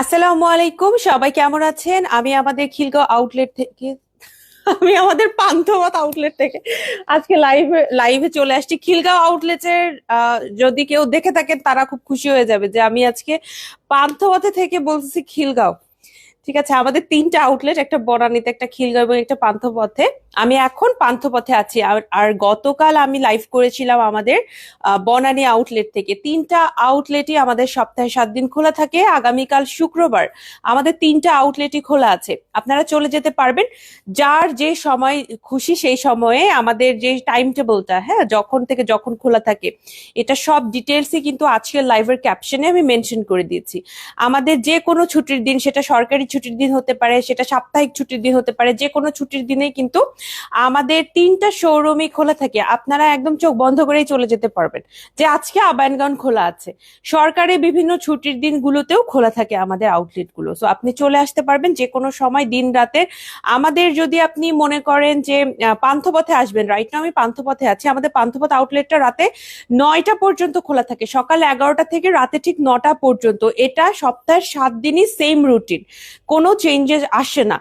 আসসালামু আলাইকুম, সবাই কেমন আছেন? আমি আমাদের খিলগাঁও আউটলেট থেকে, আমি আমাদের পান্থপথ আউটলেট থেকে আজকে লাইভে লাইভে চলে আসছি। খিলগাঁও আউটলেটের যদি কেউ দেখে থাকেন তারা খুব খুশি হয়ে যাবে যে আমি আজকে পান্থপথে থেকে বলছি খিলগাঁও। ঠিক আছে, আমাদের তিনটা আউটলেট একটা বনানীতে, একটা খিলগাঁও এবং একটা পান্থপথে। আমি এখন পান্থপথে আছি। আর গতকাল আমি লাইভ করেছিলাম আমাদের বনানী আউটলেট থেকে। তিনটা আউটলেটই আমাদের সপ্তাহে সাত দিন খোলা থাকে। আগামীকাল শুক্রবার আমাদের তিনটা আউটলেটই খোলা আছে। আপনারা চলে যেতে পারবেন। যার যে সময় খুশি সেই সময়ে আমাদের যে টাইম টেবলটা হ্যাঁ যখন থেকে যখন খোলা থাকে, এটা সব ডিটেলসই কিন্তু আজকের লাইভের ক্যাপশনে আমি মেনশন করে দিয়েছি। আমাদের যে কোনো ছুটির দিন সেটা সরকারি ছুটির দিন হতে পারে, সেটা সাপ্তাহিক ছুটির দিন হতে পারে যে কোনো ছুটির দিনেই কিন্তু আমাদের তিনটা শোরুমই খোলা থাকে। আপনারা একদম চোখ বন্ধ করেই চলে যেতে পারবেন। যে আজকে আবায়নগঞ্জ খোলা আছে সরকারি বিভিন্ন ছুটির দিনগুলোতেও খোলা থাকে আমাদের আউটলেটগুলো সো আপনি চলে আসতে পারবেন যে কোনো সময়, দিন রাতে। আমাদের যদি আপনি মনে করেন যে পান্থপথে আসবেন রাইট না আমি পান্থপথে আছি, আমাদের পান্থপথ আউটলেটটা রাতে নয়টা পর্যন্ত খোলা থাকে। সকাল এগারোটা থেকে রাতে ঠিক নটা পর্যন্ত। এটা সপ্তাহের সাত দিনই সেম রুটিন কোনো চেঞ্জেস আসে না।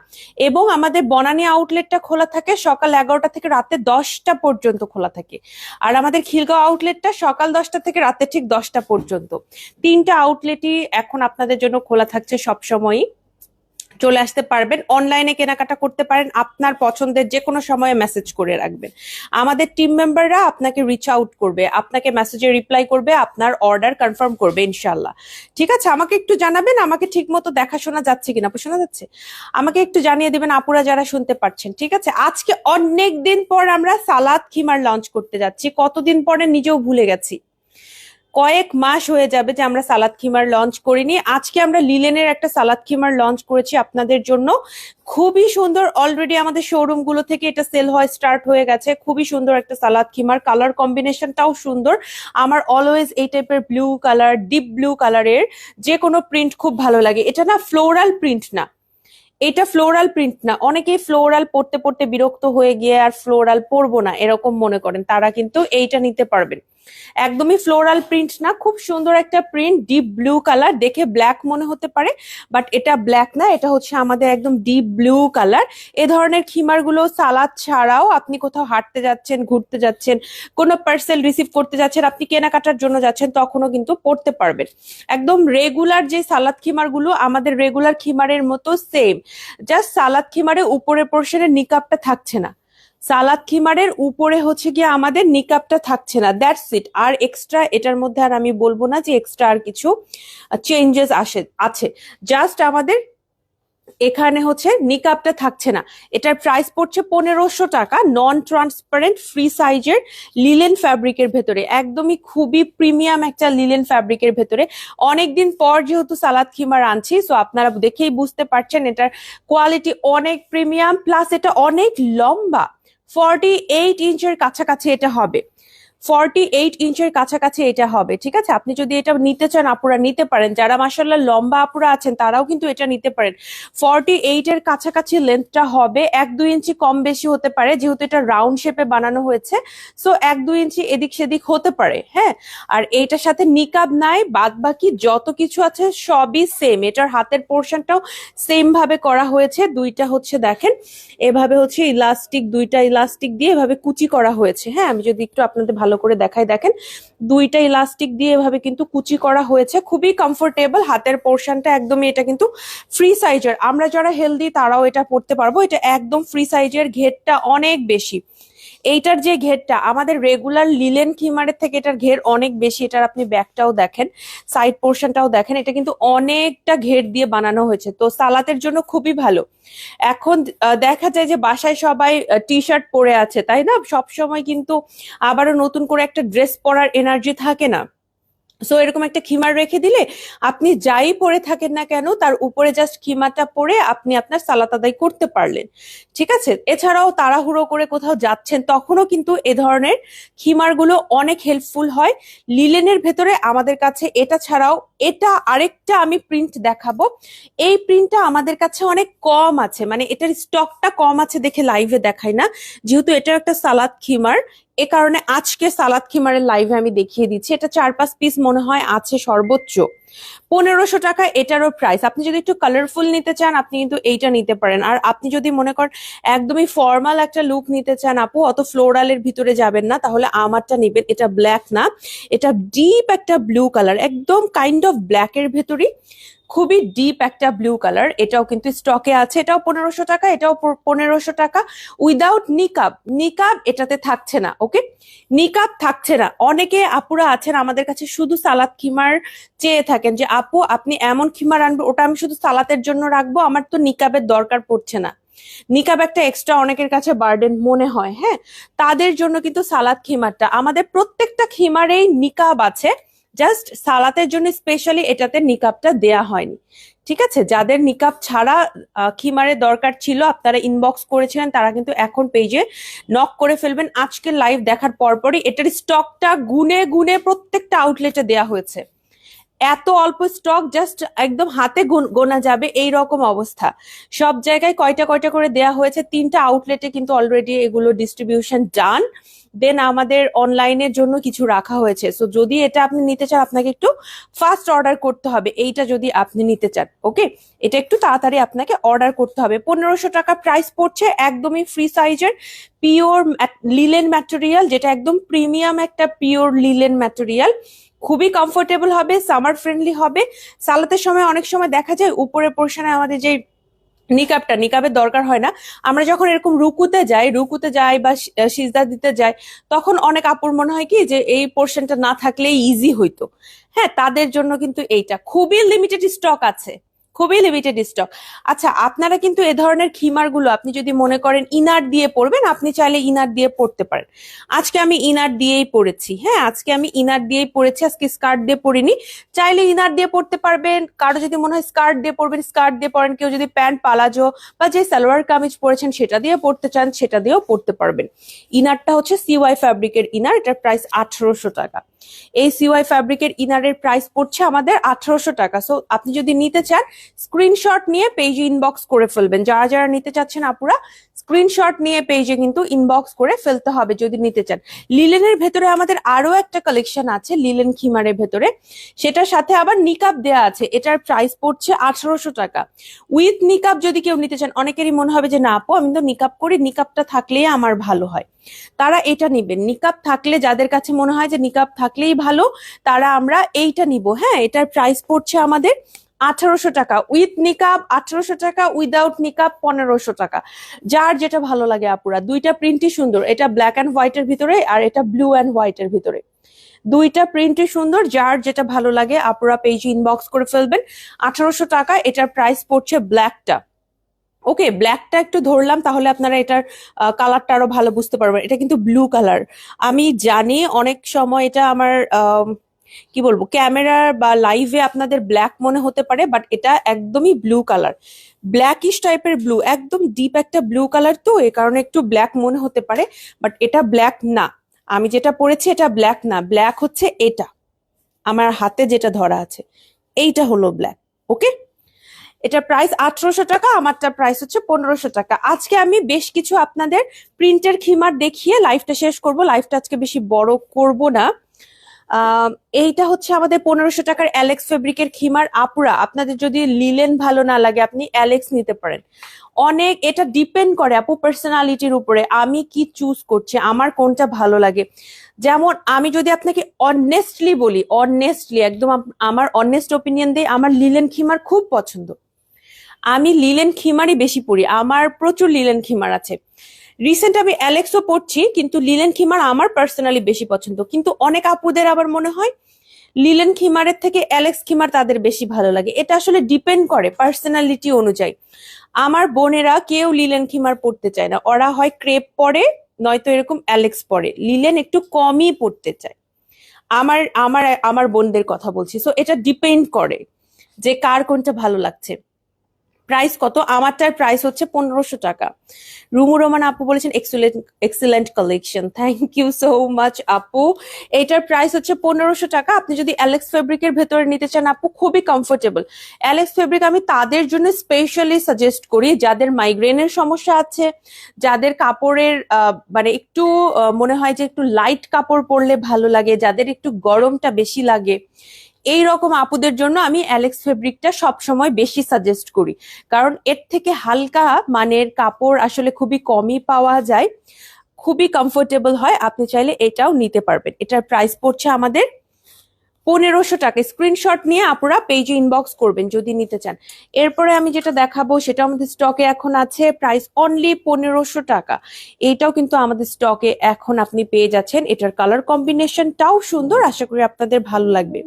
এবং আমাদের বনানী আউটলেটটা খোলা থাকে সকাল এগারোটা থেকে রাতে দশটা পর্যন্ত খোলা থাকে। আর আমাদের খিলগাঁও আউটলেটটা সকাল দশটা থেকে রাতে ঠিক দশটা পর্যন্ত। তিনটা আউটলেটই এখন আপনাদের জন্য খোলা থাকছে সবসময়ই। চলে আসতে পারবেন। অনলাইনে কেনাকাটা করতে পারেন। আপনার পছন্দের যে কোনো সময়ে মেসেজ করে রাখবেন। আমাদের টিম মেম্বাররা আপনাকে রিচ আউট করবে, আপনাকে মেসেজে রিপ্লাই করবে, আপনার অর্ডার কনফার্ম করবে ইনশাল্লাহ ঠিক আছে? আমাকে একটু জানাবেন, আমাকে ঠিক মতো দেখাশোনা যাচ্ছে কিনা? শোনা যাচ্ছে? আমাকে একটু জানিয়ে দেবেন আপুরা যারা শুনতে পাচ্ছেন ঠিক আছে? আজকে অনেক দিন পর আমরা সালাদ খিমার লঞ্চ করতে যাচ্ছি। কতদিন পরে নিজেও ভুলে গেছি। কয়েক মাস হয়ে যাবে যে আমরা সালাদ খিমার লঞ্চ করিনি। আজকে আমরা লিলেনের একটা সালাদ খিমার লঞ্চ করেছি আপনাদের জন্য। খুবই সুন্দর অলরেডি আমাদের শোরুমগুলো থেকে এটা সেল হয় স্টার্ট হয়ে গেছে। খুবই সুন্দর একটা সালাদ খিমার। কালার কম্বিনেশনটাও সুন্দর। আমার অলওয়েজ এই টাইপের ব্লু কালার ডিপ ব্লু কালারের যে কোনো প্রিন্ট খুব ভালো লাগে। এটা না ফ্লোরাল প্রিন্ট না। এটা ফ্লোরাল প্রিন্ট না। অনেকেই ফ্লোরাল পড়তে পড়তে বিরক্ত হয়ে গিয়ে আর ফ্লোরাল পরবো না, এরকম মনে করেন। তারা কিন্তু এইটা নিতে পারবেন। একদমই ফ্লোরাল প্রিন্ট না, খুব সুন্দর একটা প্রিন্ট ডিপ ব্লু কালার দেখে ব্ল্যাক মনে হতে পারে বাট এটা ব্ল্যাক না, এটা হচ্ছে আমাদের একদম ডিপ ব্লু কালার এ ধরনের খিমারগুলো সালাদ ছাড়াও আপনি কোথাও হাঁটতে যাচ্ছেন, ঘুরতে যাচ্ছেন, কোনো পার্সেল রিসিভ করতে যাচ্ছেন, আপনি কেনাকাটার জন্য যাচ্ছেন, তখনও কিন্তু পড়তে পারবেন। একদম রেগুলার যে সালাদ খিমারগুলো, আমাদের রেগুলার খিমারের মতো সেম জাস্ট সালাদ খিমারে উপরের পোর্শনের নিকাপটা থাকছে না। সালাদ খিমারের উপরে হচ্ছে গিয়ে আমাদের নিকাপটা থাকছে না। দ্যাটস ইট আর এক্সট্রা এটার মধ্যে আর আমি বলব না যে এক্সট্রা আর কিছু চেঞ্জেস আসে, আছে। জাস্ট আমাদের এখানে হচ্ছে নিকাপটা থাকছে না। এটার প্রাইস পড়ছে পনেরোশো টাকা নন ট্রান্সপারেন্ট ফ্রি সাইজের লিলেন ফ্যাব্রিকের ভেতরে। একদমই খুবই প্রিমিয়াম একটা লিলেন ফ্যাব্রিকের ভেতরে। অনেকদিন পর যেহেতু সালাদ খিমার আনছি সো আপনারা দেখেই বুঝতে পারছেন এটার কোয়ালিটি অনেক প্রিমিয়াম প্লাস এটা অনেক লম্বা। ফর্টি এইট ইঞ্চের কাছাকাছি এটা হবে। ফর্টি এইট ইঞ্চের কাছাকাছি এটা হবে, ঠিক আছে? আপনি যদি এটা নিতে চান, আপুরা নিতে পারেন। যারা মাসাল্লাহ লম্বা আপুরা আছেন, তারাও কিন্তু এটা নিতে পারেন। ফর্টি এইট এর কাছাকাছি লেন্থটা হবে, এক দুই ইঞ্চি কম বেশি হতে পারে, যেহেতু এটা রাউন্ড শেপে বানানো হয়েছে। সো এক দুই ইঞ্চি এদিক সেদিক হতে পারে হ্যাঁ? আর এইটার সাথে নিকাব নাই বাদ বাকি যত কিছু আছে সবই সেম এটার হাতের পোর্শনটাও সেম ভাবে করা হয়েছে, দুইটা হচ্ছে দেখেন, এভাবে হচ্ছে ইলাস্টিক দুইটা ইলাস্টিক দিয়ে এভাবে কুচি করা হয়েছে হ্যাঁ? আমি যদি একটু আপনাদের ভালো করে দেখাই। দেখেন, দুইটা ইলাস্টিক দিয়ে এভাবে কিন্তু কুচি করা হয়েছে। খুবই কমফোর্টেবল হাতের পোর্শনটা একদমই এটা কিন্তু ফ্রি সাইজের আমরা যারা হেলদি তারাও এটা পড়তে পারব। এটা একদম ফ্রি সাইজের ঘেরটা অনেক বেশি। এইটার যে ঘেরটা, আমাদের রেগুলার লিলেন খিমারের থেকে এটার ঘের অনেক বেশি। এটার আপনি ব্যাকটাও দেখেন সাইড পোর্শনটাও দেখেন। এটা কিন্তু অনেকটা ঘের দিয়ে বানানো হয়েছে। তো সালাতের জন্য খুবই ভালো। এখন দেখা যায় যে বাসায় সবাই টি শার্ট পরে আছে, তাই না? সবসময় কিন্তু আবারও নতুন করে একটা ড্রেস পরার এনার্জি থাকে না। সো এরকম একটা খিমার রেখে দিলে আপনি যাই পরে থাকেন না কেন, তার উপরে জাস্ট খিমাটা পরে আপনি আপনার সালাত আদায় করতে পারলেন। ঠিক আছে? এছাড়াও তাড়াহুড়ো করে কোথাও যাচ্ছেন, তখনও কিন্তু এ ধরনের খিমারগুলো অনেক হেল্পফুল হয়। লিলেনের ভেতরে আমাদের কাছে এটা ছাড়াও এটা আরেকটা আমি প্রিন্ট দেখাবো। এই প্রিন্টটা আমাদের কাছে অনেক কম আছে মানে এটার স্টকটা কম আছে দেখে লাইভে দেখাই না। যেহেতু এটা একটা সালাদ খিমার এ কারণে আজকে সালাদ খিমারের লাইভে আমি দেখিয়ে দিচ্ছি। এটা চার পাঁচ পিস মনে হয় আছে সর্বোচ্চ। পনেরোশো টাকা এটারও প্রাইস আপনি যদি একটু কালারফুল নিতে চান, আপনি কিন্তু এইটা নিতে পারেন। আর আপনি যদি মনে করেন একদমই ফর্মাল একটা লুক নিতে চান আপু, অত ফ্লোরালের ভিতরে যাবেন না, তাহলে আমারটা নিবেন। এটা ব্ল্যাক না, এটা ডিপ একটা ব্লু কালার একদম কাইন্ড অফ ব্ল্যাকের ভেতরই। খুবই ডিপ একটা ব্লু কালার এটাও কিন্তু স্টকে আছে। এটাও পনেরোশো টাকা, এটাও পনেরোশো টাকা। উইদাউট নিকাব নিকাব এটাতে থাকছে না ওকে নিকাব থাকছে না। অনেকে আপুরা আছেন আমাদের কাছে শুধু সালাদ খিমার চেয়ে থাকেন যে, আপু, আপনি এমন খিমার আনবে ওটা আমি শুধু সালাতের জন্য রাখব, আমার তো নিকাবের দরকার পড়ছে না। নিকাব একটা এক্সট্রা অনেকের কাছে বার্ডেন মনে হয় হ্যাঁ? তাদের জন্য কিন্তু সালাদ খিমারটা। আমাদের প্রত্যেকটা খিমারেই নিকাব আছে জাস্ট সালাতের জন্য স্পেশালি এটাতে নিকাবটা দেয়া হয়নি। ঠিক আছে? যাদের নিকাব ছাড়া খিমারের দরকার ছিল, আপনারা ইনবক্স করেছিলেন, তারা কিন্তু এখন পেজে নক করে ফেলবেন। আজকের লাইভ দেখার পরপরই এটার স্টকটা গুনে গুনে প্রত্যেকটা আউটলেটে দেয়া হয়েছে। এত অল্প স্টক জাস্ট একদম হাতে গোনা যাবে এই রকম অবস্থা। সব জায়গায় কয়টা কয়টা করে দেয়া হয়েছে, তিনটা আউটলেটে কিন্তু অলরেডি এগুলো ডিস্ট্রিবিউশন ডান দেন আমাদের অনলাইনের জন্য কিছু রাখা হয়েছে। সো যদি এটা আপনি নিতে চান, আপনাকে একটু ফাস্ট অর্ডার করতে হবে। এইটা যদি আপনি নিতে চান ওকে এটা একটু তাড়াতাড়ি আপনাকে অর্ডার করতে হবে। পনেরোশো টাকা প্রাইস পড়ছে একদমই ফ্রি সাইজের পিওর লিলেন ম্যাটেরিয়াল যেটা একদম প্রিমিয়াম একটা পিওর লিলেন ম্যাটেরিয়াল খুবই কমফোর্টেবল হবে সামার ফ্রেন্ডলি হবে। সালাতের সময় অনেক সময় দেখা যায় উপরের পোর্শনে আমাদের যে নিকাবটা নিকাবের দরকার হয় না। আমরা যখন এরকম রুকুতে যাই রুকুতে যাই বা সিজদা দিতে যাই, তখন অনেক আপুর মনে হয় কি যে এই পোর্শনটা না থাকলে ইজি হইতো। হ্যাঁ তাদের জন্য কিন্তু এইটা। খুবই লিমিটেড স্টক আছে। খুবই লিমিটেড স্টক আচ্ছা আপনারা কিন্তু এ ধরনের খিমারগুলো আপনি যদি মনে করেন ইনার দিয়ে পড়বেন আপনি চাইলে ইনার দিয়ে পড়তে পারেন। আজকে আমি ইনার দিয়েই পড়েছি হ্যাঁ? আজকে আমি ইনার দিয়েই পড়েছি আজকে স্কার্ট দিয়ে পড়িনি চাইলে ইনার দিয়ে পড়তে পারবেন, কারও যদি মনে হয় স্কার্ট দিয়ে পড়বেন স্কার্ট দিয়ে পড়েন কেউ যদি প্যান্ট, পালাজো বা যে সালোয়ার কামিজ পরেছেন, সেটা দিয়ে পড়তে চান, সেটা দিয়েও পড়তে পারবেন। ইনারটা হচ্ছে সিওয়াই ফ্যাব্রিকের ইনার, এটার প্রাইস আঠারোশো টাকা। এই সিওয়াই ফ্যাব্রিকের ইনারের প্রাইস পড়ছে আমাদের আঠারোশো টাকা। সো আপনি যদি নিতে চান স্ক্রিনশট নিয়ে পেজ ইনবক্স করে ফেলবেন। যারা যারা নিতে চাচ্ছেন আপুরা স্ক্রিনশট নিয়ে পেজে কিন্তু ইনবক্স করে ফেলতে হবে যদি নিতে চান। লিলেনের ভেতরে আমাদের আরও একটা কালেকশন আছে, লিলেন খিমারের ভেতরে। সেটার সাথে আবার নিকাব দেয়া আছে, এটার প্রাইস পড়ছে আঠারোশো টাকা। উইথ নিকাব যদি কেউ নিতে চান, অনেকেরই মনে হবে যে, না আপু, আমি তো নিকাব করি, নিকাবটা থাকলেই আমার ভালো হয়। তারা এটা নিবেন। নিকাব থাকলে যাদের কাছে মনে হয় যে, নিকাব থাকলেই ভালো, তারা আমরা এইটা নিব। হ্যাঁ এটার প্রাইস পড়ছে আমাদের আঠারোশো টাকা উইথ নিকাব আঠারোশো টাকা উইদাউট নিকাব পনেরোশো টাকা। যার যেটা ভালো লাগে আপুরা, দুইটা প্রিন্টই সুন্দর। এটা ব্ল্যাক অ্যান্ড হোয়াইটের ভিতরে আর এটা ব্লু অ্যান্ড হোয়াইটের ভিতরে। দুইটা প্রিন্টই সুন্দর, যার যেটা ভালো লাগে আপুরা পেজ ইনবক্স করে ফেলবেন। আঠারোশো টাকা, এটার প্রাইস পড়ছে ব্ল্যাকটা ওকে ব্ল্যাকটা একটু ধরলাম, তাহলে আপনারা এটার কালারটা আরও ভালো বুঝতে পারবেন। এটা কিন্তু ব্লু কালার আমি জানি অনেক সময় এটা আমার কি বলব, ক্যামেরার বা লাইভে আপনাদের ব্ল্যাক মনে হতে পারে বাট এটা একদমই ব্লু কালার ব্ল্যাক ব্ল্যাকিশ টাইপের ব্লু একদম ডিপ একটা ব্লু কালার তো, এ কারণে একটু ব্ল্যাক মনে হতে পারে বাট এটা ব্ল্যাক না। আমি যেটা পড়েছি এটা ব্ল্যাক না ব্ল্যাক হচ্ছে এটা। আমার হাতে যেটা ধরা আছে, এইটা হলো ব্ল্যাক ওকে এটা প্রাইস আঠারোশো টাকা, আমারটা প্রাইস হচ্ছে পনেরোশো টাকা। আজকে আমি বেশ কিছু আপনাদের প্রিন্টের খিমার দেখিয়ে লাইফটা শেষ করব। লাইফটা আজকে বেশি বড় করব না। এইটা হচ্ছে আমাদের পনেরোশো টাকার অ্যালেক্স ফেব্রিকের খিমার। আপুরা, আপনাদের যদি লিলেন ভালো না লাগে, আপনি অ্যালেক্স নিতে পারেন। অনেক, এটা ডিপেন্ড করে আপু পার্সোনালিটির উপরে। আমি কি চুজ করছি, আমার কোনটা ভালো লাগে। যেমন, আমি যদি আপনাকে অনেস্টলি বলি অনেস্টলি একদম আমার অনেস্ট ওপিনিয়ন দিয়ে আমার লিলেন খিমার খুব পছন্দ। আমি লিলেন খিমারই বেশি পড়ি। আমার প্রচুর লিলেন খিমার আছে। রিসেন্ট আমি অ্যালেক্সও পড়ছি, কিন্তু লিলেন খিমার আমার পার্সোনালি বেশি পছন্দ। কিন্তু অনেক আপুদের আবার মনে হয় লিলেন খিমারের থেকে অ্যালেক্স খিমার তাদের বেশি ভালো লাগে। এটা আসলে ডিপেন্ড করে পার্সোনালিটি অনুযায়ী। আমার বোনেরা কেউ লিলেন খিমার পড়তে চায় না। ওরা হয় ক্রেপ পরে নয়তো এরকম অ্যালেক্স পরে লিলেন একটু কমই পড়তে চায়। আমার আমার আমার বোনদের কথা বলছি। সো এটা ডিপেন্ড করে যে কার কোনটা ভালো লাগছে। প্রাইস কত? আমারটার প্রাইস হচ্ছে পনেরোশো টাকা। রুমু রোমান আপু বলেছেন excellent excellent collection thank you so much আপু। এটার প্রাইস হচ্ছে পনেরোশো টাকা। আপনি যদি অ্যালেক্স ফেব্রিকের ভেতরে নিতে চান, আপু, খুবই কমফোর্টেবল অ্যালেক্স ফেব্রিক আমি তাদের জন্য স্পেশালি সাজেস্ট করি, যাদের মাইগ্রেনের সমস্যা আছে, যাদের কাপড়ের মানে একটু মনে হয় যে একটু লাইট কাপড় পরলে ভালো লাগে, যাদের একটু গরমটা বেশি লাগে। এই রকম আপুদের জন্য আমি অ্যালেক্স ফেব্রিকটা সবসময় বেশি সাজেস্ট করি। কারণ এর থেকে হালকা মানের কাপড় আসলে খুবই কমই পাওয়া যায়, খুবই কমফোর্টেবল হয়, আপনি চাইলে এটাও নিতে পারবেন। এটার প্রাইস পড়ছে আমাদের পনেরোশো টাকা। স্ক্রিনশট নিয়ে আপনারা পেজে ইনবক্স করবেন যদি নিতে চান। এরপরে আমি যেটা দেখাবো সেটা আমাদের স্টকে এখন আছে প্রাইস অনলি পনেরোশো টাকা। এইটাও কিন্তু আমাদের স্টকে এখন আপনি পেয়ে যাচ্ছেন। এটার কালার কম্বিনেশনটাও সুন্দর, আশা করি আপনাদের ভালো লাগবে।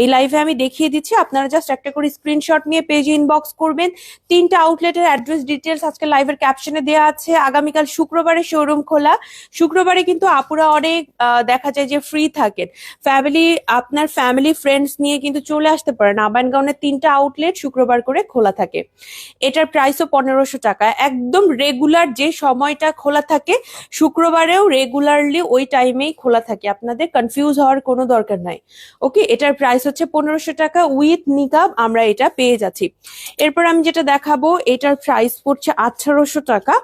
এই লাইভে আমি দেখিয়ে দিচ্ছি, আপনারা জাস্ট একটা করে স্ক্রিনশট নিয়ে পেজে ইনবক্স করবেন। তিনটা আউটলেটের অ্যাড্রেস ডিটেলস আজকে লাইভের ক্যাপশনে দেওয়া আছে। আগামীকাল শুক্রবারে শোরুম খোলা। শুক্রবারে কিন্তু আপুরা অনেক দেখা যায় যে ফ্রি থাকেন। ফ্যামিলি আপনার ফ্যামিলি ফ্রেন্ডস নিয়ে কিন্তু চলে আসতে পারেন আবানগাঁওনের তিনটা আউটলেট শুক্রবার করে খোলা থাকে। এটার প্রাইসও পনেরোশো টাকা। একদম রেগুলার যে সময়টা খোলা থাকে, শুক্রবারেও রেগুলারলি ওই টাইমেই খোলা থাকে। আপনাদের কনফিউজ হওয়ার কোনো দরকার নাই। ওকে এটার প্রাইস হচ্ছে পনেরোশো টাকা। উইথ নিকাব আমরা এটা পেয়ে যাচ্ছি। এরপর আমি যেটা দেখাবো, এটার প্রাইস পড়ছে আঠারোশো টাকা।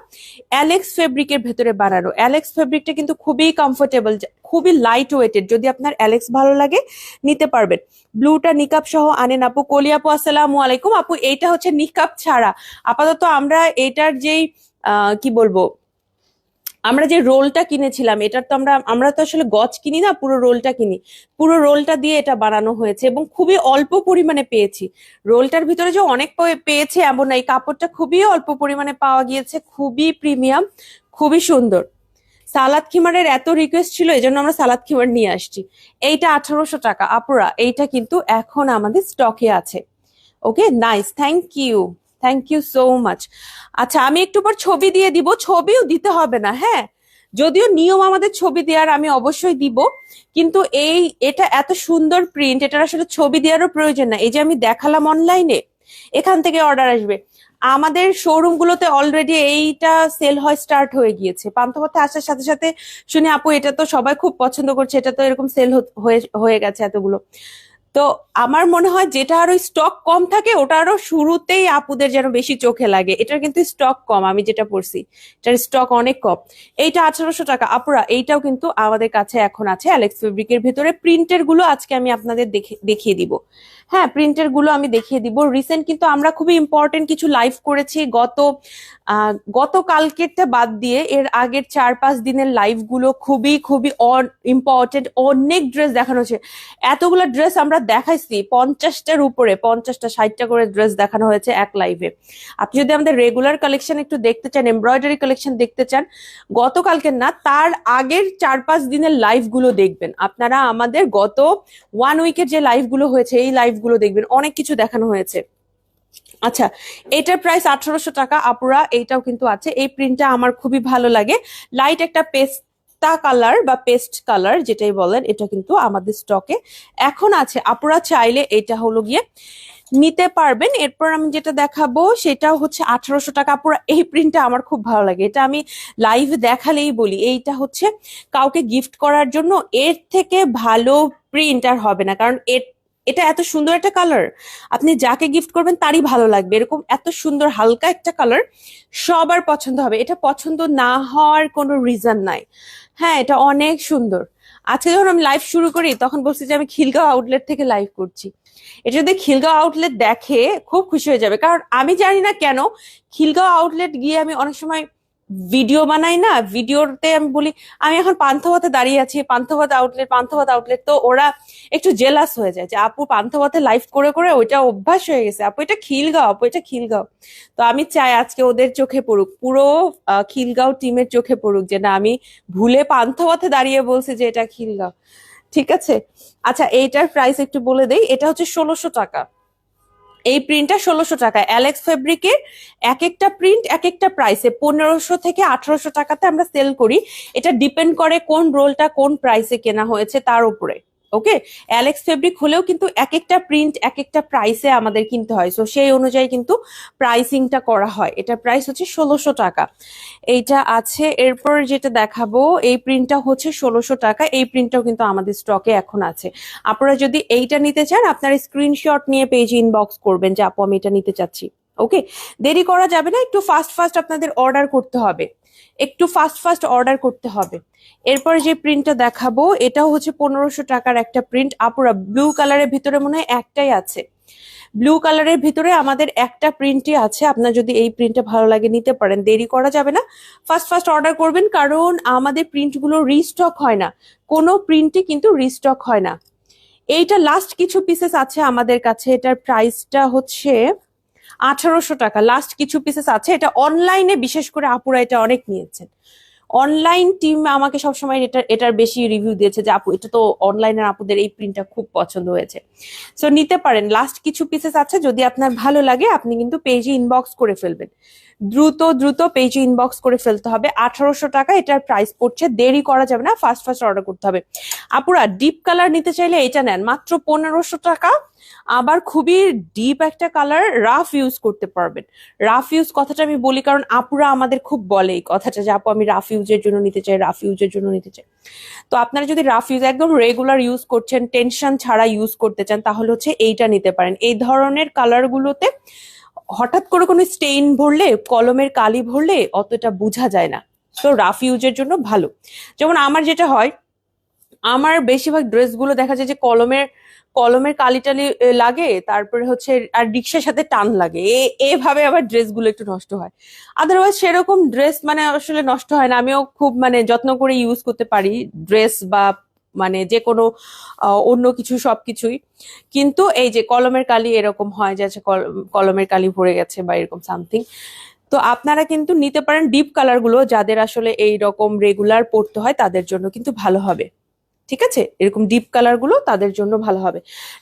অ্যালেক্স ফেব্রিকের ভেতরে বানানো। অ্যালেক্স ফেব্রিকটা কিন্তু খুবই কমফোর্টেবল খুবই লাইট ওয়েটেড যদি আপনার অ্যালেক্স ভালো লাগে, নিতে পারবেন। ব্লুটা নিকাপ সহ আনেন আপু। কলি আপু, আসসালামু আলাইকুম। আপু, এইটা হচ্ছে নিকাপ ছাড়া। আপাতত আমরা এটার যেই কি বলব? আমরা যে রোলটা কিনেছিলাম, এটার তো আমরা আমরা তো আসলে গজ কিনি না, পুরো রোলটা কিনি। পুরো রোলটা দিয়ে এটা বানানো হয়েছে এবং খুবই অল্প পরিমাণে পেয়েছি। রোলটার ভিতরে যে অনেক পেয়েছে এমন এই কাপড়টা খুবই অল্প পরিমাণে পাওয়া গিয়েছে, খুবই প্রিমিয়াম খুবই সুন্দর। সালাদ খিমারের এত রিকোয়েস্ট ছিল এই জন্য আমরা সালাদ খিমার নিয়ে আসছি। এইটা আঠারোশো টাকা। আপুরা, এইটা কিন্তু এখন আমাদের স্টকে আছে। Okay nice thank you thank you so much আচ্ছা আমি একটু পর ছবি দিয়ে দিব। ছবিও দিতে হবে না হ্যাঁ? যদিও নিয়ম আমাদের ছবি দেওয়ার, আমি অবশ্যই দিব। কিন্তু এই, এটা এত সুন্দর প্রিন্ট এটার আসলে ছবি দেওয়ারও প্রয়োজন না। এই যে আমি দেখালাম অনলাইনে এখান থেকে অর্ডার আসবে। আমাদের শোরুম গুলোতে অলরেডি এইটা সেল হয় স্টার্ট হয়ে গিয়েছে। পান্থপথে আসার সাথে সাথে শুনি, আপু, এটা তো সবাই খুব পছন্দ করছে, এটা তো এরকম সেল হয়ে গেছে এতগুলো। তো আমার মনে হয় যেটা আরও স্টক কম থাকে, ওটা আরও শুরুতেই আপুদের যেন বেশি চোখে লাগে। এটার কিন্তু স্টক কম, আমি যেটা পড়ছি। এটার স্টক অনেক কম। এইটা আঠারোশো টাকা। আপুরা, এইটাও কিন্তু আমাদের কাছে এখন আছে। অ্যালেক্স ফেব্রিকের ভেতরে প্রিন্টেরগুলো আজকে আমি আপনাদের দেখে- দেখিয়ে দিব। হ্যাঁ প্রিন্টেরগুলো আমি দেখিয়ে দিব। রিসেন্ট কিন্তু আমরা খুবই ইম্পর্টেন্ট কিছু লাইভ করেছি গত গত কালকেরটা বাদ দিয়ে এর আগের চার পাঁচ দিনের লাইভগুলো খুবই খুবই ইম্পর্টেন্ট অনেক ড্রেস দেখানো হয়েছে। এতগুলো ড্রেস আমরা দেখাইছি, পঞ্চাশটার উপরে, পঞ্চাশটা, ষাটটা করে ড্রেস দেখানো হয়েছে এক লাইভে আপনি যদি আমাদের রেগুলার কালেকশন একটু দেখতে চান এমব্রয়ডারি কালেকশন দেখতে চান গতকালকে না, তার আগের চার পাঁচ দিনের লাইভগুলো দেখবেন। আপনারা আমাদের গত ওয়ান উইকের যে লাইভগুলো হয়েছে, এই লাইভ গুলো দেখবেন, অনেক কিছু দেখানো হয়েছে। আচ্ছা এটার প্রাইস আঠারোশো টাকা, আপুরা, এইটাও কিন্তু আছে। এই প্রিন্টটা আমার খুবই ভালো লাগে। লাইট একটা পেস্তা কালার বা পেস্ট কালার যেটাই বলেন, এটা কিন্তু আমাদের স্টকে এখন আছে, আপুরা চাইলে এটা হলো গিয়ে নিতে পারবেন। এরপর আমি যেটা দেখাবো, সেটাও হচ্ছে আঠারোশো টাকা। আপুরা, এই প্রিন্টটা আমার খুব ভালো লাগে। এটা আমি লাইভ দেখালেই বলি। এইটা হচ্ছে কাউকে গিফট করার জন্য, এর থেকে ভালো প্রিন্ট আর হবে না। কারণ এর এটা এত সুন্দর একটা কালার আপনি যাকে গিফট করবেন তারই ভালো লাগবে। এরকম এত সুন্দর হালকা একটা কালার সবার পছন্দ হবে। এটা পছন্দ না হওয়ার কোনো রিজন নাই। হ্যাঁ এটা অনেক সুন্দর। আজকে যখন আমি লাইভ শুরু করি, তখন বলছি যে আমি খিলগাঁও আউটলেট থেকে লাইভ করছি। এটা যদি খিলগাঁও আউটলেট দেখে, খুব খুশি হয়ে যাবে। কারণ আমি জানি না কেন, খিলগাঁও আউটলেট গিয়ে আমি অনেক সময় ভিডিও বানাই না ভিডিওতে আমি বলি, আমি এখন পান্থপথে দাঁড়িয়ে আছি, পান্থপথ আউটলেট পান্থপথ আউটলেট তো ওরা একটু জেলাস হয়ে যায় যে, আপু, পান্থপথে লাইভ করে করে ওইটা অভ্যাস হয়ে গেছে। আপু, এটা খিলগাঁও, আপু, এটা খিলগাঁও। তো আমি চাই আজকে ওদের চোখে পড়ুক, পুরো খিলগাঁও টিমের চোখে পড়ুক যে, না, আমি ভুলে পান্থপথে দাঁড়িয়ে বলছি যে, এটা খিলগাঁও। ঠিক আছে? আচ্ছা এইটার প্রাইস একটু বলে দেই, এটা হচ্ছে ষোলোশো টাকা। এই প্রিন্টটা ষোলোশো টাকা। অ্যালেক্স ফেব্রিকের এক একটা প্রিন্ট এক একটা প্রাইসে পনেরোশো থেকে আঠারোশো টাকাতে আমরা সেল করি। এটা ডিপেন্ড করে কোন রোলটা কোন প্রাইসে কেনা হয়েছে তার উপরে। ওকে অ্যালেক্স ফেব্রিক হলেও কিন্তু এক একটা প্রিন্ট এক একটা প্রাইসে আমাদের কিনতে হয়। সো সেই অনুযায়ী কিন্তু প্রাইসিংটা করা হয়। এটা প্রাইস হচ্ছে ষোলোশো টাকা। এইটা আছে। এরপর যেটা দেখাবো, এই প্রিন্টটা হচ্ছে ষোলোশো টাকা। এই প্রিন্টটাও কিন্তু আমাদের স্টকে এখন আছে। আপনারা যদি এইটা নিতে চান, আপনারা স্ক্রিনশট নিয়ে পেজে ইনবক্স করবেন যে, আপু, আমি এটা নিতে চাচ্ছি। ওকে দেরি করা যাবে না, একটু ফাস্ট ফাস্ট আপনাদের অর্ডার করতে হবে। একটু ফাস্ট ফাস্ট অর্ডার করতে হবে। এরপর যে প্রিন্টটা দেখাবো, এটাও হচ্ছে পনেরোশো টাকার একটা প্রিন্ট আপুরা ব্লু কালারের ভিতরে মনে হয় একটাই আছে। ব্লু কালারের ভিতরে আমাদের একটা প্রিন্টই আছে। আপনার যদি এই প্রিন্টটা ভালো লাগে, নিতে পারেন। দেরি করা যাবে না। ফার্স্ট ফার্স্ট অর্ডার করবেন, কারণ আমাদের প্রিন্টগুলো রিস্টক হয় না। কোনো প্রিন্টই কিন্তু রিস্টক হয় না। এইটা লাস্ট কিছু পিসেস আছে আমাদের কাছে। এটার প্রাইসটা হচ্ছে আঠারোশো টাকা। লাস্ট কিছু পিসেস আছে। এটা অনলাইনে বিশেষ করে আপুরা এটা অনেক নিয়েছেন। অনলাইন টিম আমাকে সবসময় এটা, এটার বেশি রিভিউ দিয়েছে যে, আপু, এটা তো অনলাইনের আপুদের এই প্রিন্টটা খুব পছন্দ হয়েছে। সো নিতে পারেন। লাস্ট কিছু পিসেস আছে। যদি আপনার ভালো লাগে, আপনি কিন্তু পেজে ইনবক্স করে ফেলবেন। দ্রুত দ্রুত পেজে ইনবক্স করে ফেলতে হবে। আঠারোশো টাকা এটার প্রাইস পড়ছে, দেরি করা যাবে না ফার্স্ট ফার্স্ট অর্ডার করতে হবে। আপুরা ডিপ কালার নিতে চাইলে এটা নেন, মাত্র পনেরোশো টাকা। আবার খুবই ডিপ একটা কালার রাফ ইউজ করতে পারবেন। রাফ ইউজ কথাটা আমি বলি কারণ আপুরা আমাদের খুব বলে এই কথাটা যে, আপু, আমি রাফ ইউজের জন্য নিতে চাই রাফ ইউজের জন্য নিতে চাই। তো আপনারা যদি রাফ ইউজ একদম রেগুলার ইউজ করছেন টেনশন ছাড়া ইউজ করতে চান, তাহলে হচ্ছে এইটা নিতে পারেন। এই ধরনের কালারগুলোতে হঠাৎ করে কোনো স্টেইন ভরলে, কলমের কালি ভরলে অতটা বোঝা যায় না। তো রাফ ইউজের জন্য ভালো। যেমন আমার যেটা হয়, আমার বেশিরভাগ ড্রেসগুলো দেখা যায় যে কলমের কলমের কালি টালি লাগে, তারপরে হচ্ছে, আর রিক্সার সাথে টান লাগে। এভাবে আবার ড্রেসগুলো একটু নষ্ট হয়। আদারওয়াইজ সেরকম ড্রেস মানে আসলে নষ্ট হয় না। আমিও খুব মানে যত্ন করে ইউজ করতে পারি, ড্রেস বা মানে যে কোনো অন্য কিছু সব কিছুই কিন্তু এই যে কলমের কালি এরকম হয় যে আচ্ছা, কল- কলমের কালি ভরে গেছে বা এরকম সামথিং তো আপনারা কিন্তু নিতে পারেন ডিপ কালারগুলো যাদের আসলে এই রকম রেগুলার পড়তে হয় তাদের জন্য কিন্তু ভালো হবে। ঠিক আছে? এরকম ডিপ কালারগুলো তাদের জন্য ভালো হবে।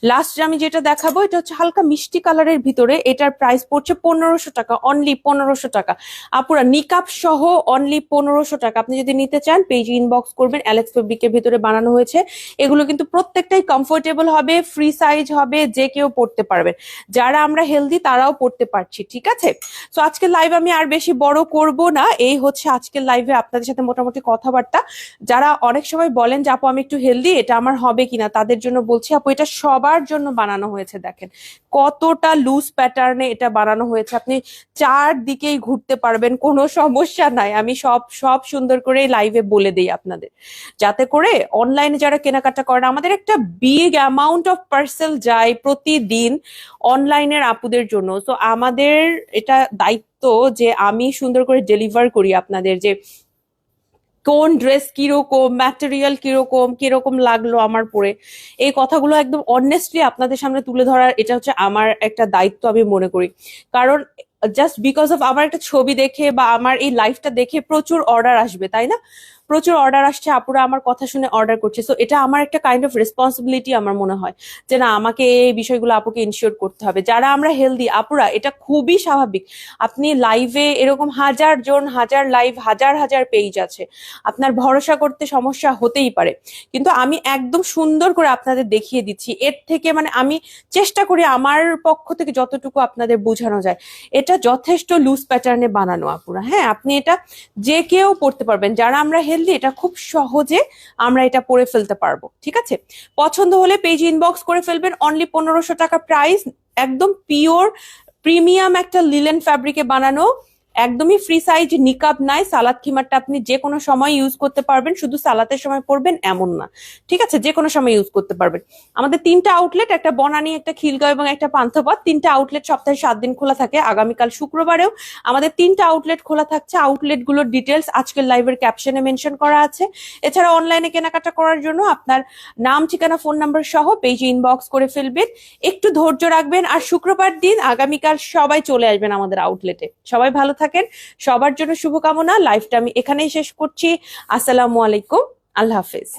লাস্ট আমি যেটা দেখাবো, এটা হচ্ছে হালকা মিষ্টি কালারের ভিতরে এটার প্রাইস পড়ছে পনেরোশো টাকা অনলি পনেরোশো টাকা। আপুরা নিকাপ সহ অনলি পনেরোশো টাকা। আপনি যদি নিতে চান পেজ ইনবক্স করবেন অ্যালেক্স ফেব্রিকের ভিতরে বানানো হয়েছে। এগুলো কিন্তু প্রত্যেকটাই কমফোর্টেবল হবে ফ্রি সাইজ হবে, যে কেউ পড়তে পারবেন যারা আমরা হেলদি তারাও পড়তে পারছি, ঠিক আছে? তো আজকের লাইভ আমি আর বেশি বড় করব না। এই হচ্ছে আজকের লাইভে আপনাদের সাথে মোটামুটি কথাবার্তা। যারা অনেক সময় বলেন যে, আপু, আমি একটু হেলদি এটা আমার হবে কিনা তাদের জন্য বলছি, আপু, এটা সবার জন্য বানানো হয়েছে, দেখেন। কতটা লুজ প্যাটার্নে এটা বানানো হয়েছে, আপনি চারদিকেই ঘুরতে পারবেন, কোনো সমস্যা নাই। আমি সব সব সুন্দর করে লাইভে বলে দিই আপনাদের। যাতে করে অনলাইনে যারা কেনাকাটা করেন আমাদের একটা বিগ অ্যামাউন্ট অফ পার্সেল যায় প্রতিদিন অনলাইনের আপুদের জন্য। তো আমাদের এটা দায়িত্ব যে আমি সুন্দর করে ডেলিভার করি আপনাদের যে কোন ড্রেস কীরকম ম্যাটেরিয়াল কীরকম কীরকম লাগল আমার পরে, এই কথাগুলো একদম অনেস্টলি আপনাদের সামনে তুলে ধরার এটা হচ্ছে আমার একটা দায়িত্ব আমি মনে করি। কারণ জাস্ট বিকজ অফ আমার একটা ছবি দেখে বা আমার এই লাইফটা দেখে প্রচুর অর্ডার আসবে, তাই না? প্রচুর অর্ডার আসছে, আপুরা আমার কথা শুনে অর্ডার করছে। সো এটা আমার একটা কাইন্ড অফ রেসপন্সিবিলিটি আমার মনে হয়, যে না, আমাকে এই বিষয়গুলো আপুকে ইনশিওর করতে হবে। যারা আমরা হেলদি আপুরা, এটা খুবই স্বাভাবিক। আপনি লাইভে এরকম হাজার জন, হাজার লাইভ হাজার হাজার পেজ আছে। আপনার ভরসা করতে সমস্যা হতেই পারে। কিন্তু আমি একদম সুন্দর করে আপনাদের দেখিয়ে দিচ্ছি। এর থেকে মানে আমি চেষ্টা করি আমার পক্ষ থেকে যতটুকু আপনাদের বোঝানো যায়। এটা যথেষ্ট লুজ প্যাটার্নে বানানো, আপুরা। হ্যাঁ আপনি এটা যে কেউ পড়তে পারবেন। যারা আমরা হেলদি এটা খুব সহজে আমরা এটা পরে ফেলতে পারব, ঠিক আছে? পছন্দ হলে পেজ ইনবক্স করে ফেলবেন অনলি পনেরোশো টাকা প্রাইস একদম পিওর প্রিমিয়াম একটা লিলেন ফ্যাব্রিকে বানানো একদমই ফ্রি সাইজ নিকাব নাই, সালাদ খিমারটা আপনি যে কোনো সময় ইউজ করতে পারবেন, শুধু সালাতের সময় পরবেন এমন না। ঠিক আছে? যে কোনো সময় ইউজ করতে পারবেন। আমাদের তিনটা আউটলেট একটা বনানী, একটা খিলগাঁও এবং একটা পান্থপথ। তিনটা আউটলেট সপ্তাহে সাত দিন খোলা থাকে, আগামীকাল শুক্রবারেও। আমাদের তিনটা আউটলেট খোলা থাকছে। আউটলেটগুলোর ডিটেলস আজকের লাইভের ক্যাপশনে মেনশন করা আছে। এছাড়া অনলাইনে কেনাকাটা করার জন্য আপনার নাম, ঠিকানা ফোন নাম্বার সহ পেজে ইনবক্স করে ফেলবেন। একটু ধৈর্য রাখবেন। আর শুক্রবার দিন আগামীকাল সবাই চলে আসবেন আমাদের আউটলেটে সবাই ভালো থাকেন। সবার জন্য শুভকামনা। লাইফটা আমি এখানেই শেষ করছি। আসসালামু আলাইকুম। আল্লাহ হাফেজ।